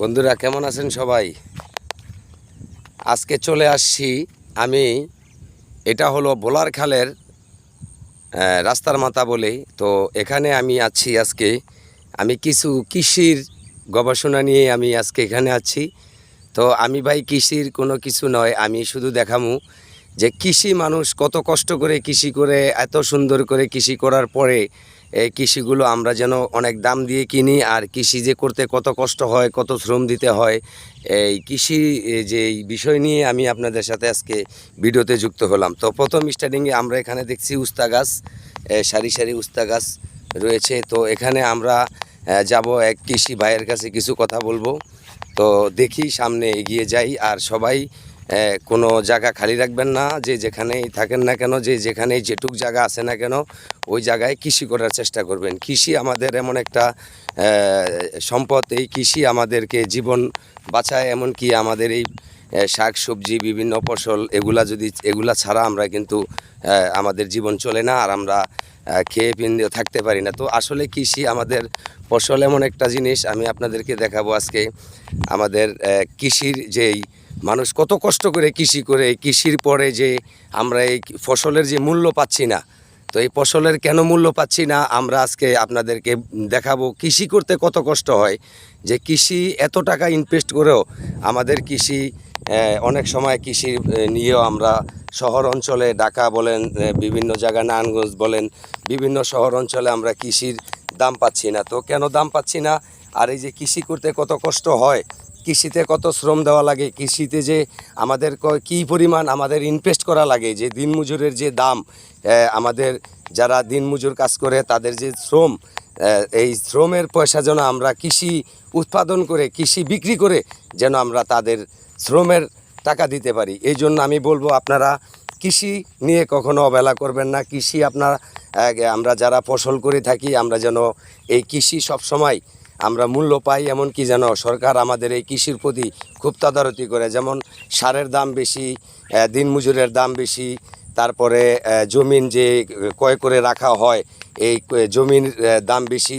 বন্ধুরা, কেমন আছেন সবাই? আজকে চলে আসছি আমি, এটা হলো বোলার খালের রাস্তার মাথা বলে তো এখানে আমি আছি আজকে। আমি কিছু কৃষির গবেষণা নিয়ে আমি আজকে এখানে আছি। তো আমি ভাই, কৃষির কোনো কিছু নয়, আমি শুধু দেখামু যে কৃষি মানুষ কত কষ্ট করে কৃষি করে, এত সুন্দর করে কৃষি করার পরে এই কৃষিগুলো আমরা যেন অনেক দাম দিয়ে কিনি আর কৃষি যে করতে কত কষ্ট হয়, কত শ্রম দিতে হয়, এই কৃষি যে বিষয় নিয়ে আমি আপনাদের সাথে আজকে ভিডিওতে যুক্ত হলাম। তো প্রথম স্টার্টিংয়ে আমরা এখানে দেখছি উস্তা গাছ সারি সারি উস্তা গাছ রয়েছে। তো এখানে আমরা যাব এক কৃষি ভাইয়ের কাছে কিছু কথা বলব। তো দেখি সামনে এগিয়ে যাই আর সবাই কোনো জায়গা খালি রাখবেন না, যে যেখানেই থাকেন না কেন, যে যেখানে যেটুক জায়গা আছে না কেন, ওই জায়গায় কৃষি করার চেষ্টা করবেন। কৃষি আমাদের এমন একটা সম্পদ, এই কৃষি আমাদেরকে জীবন বাঁচায়, এমনকি আমাদের এই শাক, সবজি, বিভিন্ন ফসল, এগুলা যদি, এগুলা ছাড়া আমরা কিন্তু আমাদের জীবন চলে না, আর আমরা খেয়ে পিন্দে থাকতে পারি না। তো আসলে কৃষি আমাদের ফসল এমন একটা জিনিস, আমি আপনাদেরকে দেখাবো আজকে। আমাদের কৃষির যেই মানুষ কত কষ্ট করে কৃষি করে, কৃষির পরে যে আমরা এই ফসলের যে মূল্য পাচ্ছি না, তো এই ফসলের কেন মূল্য পাচ্ছি না, আমরা আজকে আপনাদেরকে দেখাবো কৃষি করতে কত কষ্ট হয়, যে কৃষি এত টাকা ইনভেস্ট করেও আমাদের কৃষি অনেক সময় কৃষি নিয়েও আমরা শহর অঞ্চলে, ঢাকা বলেন বিভিন্ন জায়গা নারায়ণগঞ্জ বলেন, বিভিন্ন শহর অঞ্চলে আমরা কৃষির দাম পাচ্ছি না। তো কেন দাম পাচ্ছি না? আর এই যে কৃষি করতে কত কষ্ট হয় কৃষিতে কত শ্রম দেওয়া লাগে, কৃষিতে যে আমাদের ক- পরিমাণ আমাদের ইনভেস্ট করা লাগে, যে দিনমজুরের যে দাম আমাদের যারা দিনমজুর কাজ করে তাদের যে শ্রম এই শ্রমের পয়সা যেন আমরা কৃষি উৎপাদন করে, কৃষি বিক্রি করে যেন আমরা তাদের শ্রমের টাকা দিতে পারি। এই জন্য আমি বলব আপনারা কৃষি নিয়ে কখনো অবহেলা করবেন না। কৃষি আপনার আমরা যারা ফসল করে থাকি, আমরা যেন এই কৃষি সবসময় আমরা মূল্য পাই এমনকি যেন সরকার আমাদের এই কৃষির প্রতি খুব তদারতি করে। যেমন সারের দাম বেশি আহ, দিনমজুরের দাম বেশি তারপরে জমিন যে ক্রয় করে রাখা হয় এই জমির দাম বেশি।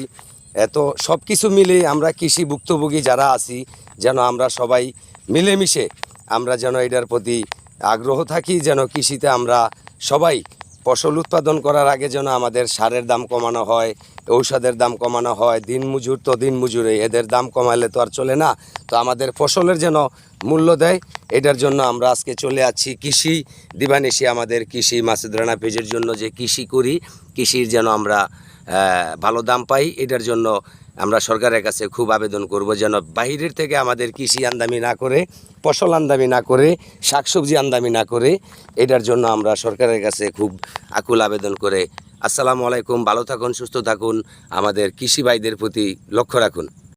এত সব কিছু মিলে আমরা কৃষি ভুক্তভোগী যারা আছি যেন আমরা সবাই মিলেমিশে আমরা যেন এটার প্রতি আগ্রহ থাকি যেন কৃষিতে আমরা সবাই ফসল উৎপাদন করার আগে যেন আমাদের সারের দাম কমানো হয়, ঔষধের দাম কমানো হয়, দিন মজুর তো দিন মজুরে, এদের দাম কমালে তো আর চলে না। তো আমাদের ফসলের যেন মূল্য দেয়, এটার জন্য আমরা আজকে চলে আছি কৃষি দিবানিশি আমাদের কৃষি মাসুদ রানা পেজের জন্য যে কৃষি করি, কৃষির যেন আমরা ভালো দাম পাই, এটার জন্য আমরা সরকারের কাছে খুব আবেদন করব যেন বাহিরের থেকে আমাদের কৃষি আমদানি না করে, ফসল আমদানি না করে, শাকসবজি আমদানি না করে, এটার জন্য আমরা সরকারের কাছে খুব আকুল আবেদন করে। আসসালামু আলাইকুম, ভালো থাকুন, সুস্থ থাকুন, আমাদের কৃষি ভাইদের প্রতি লক্ষ্য রাখুন।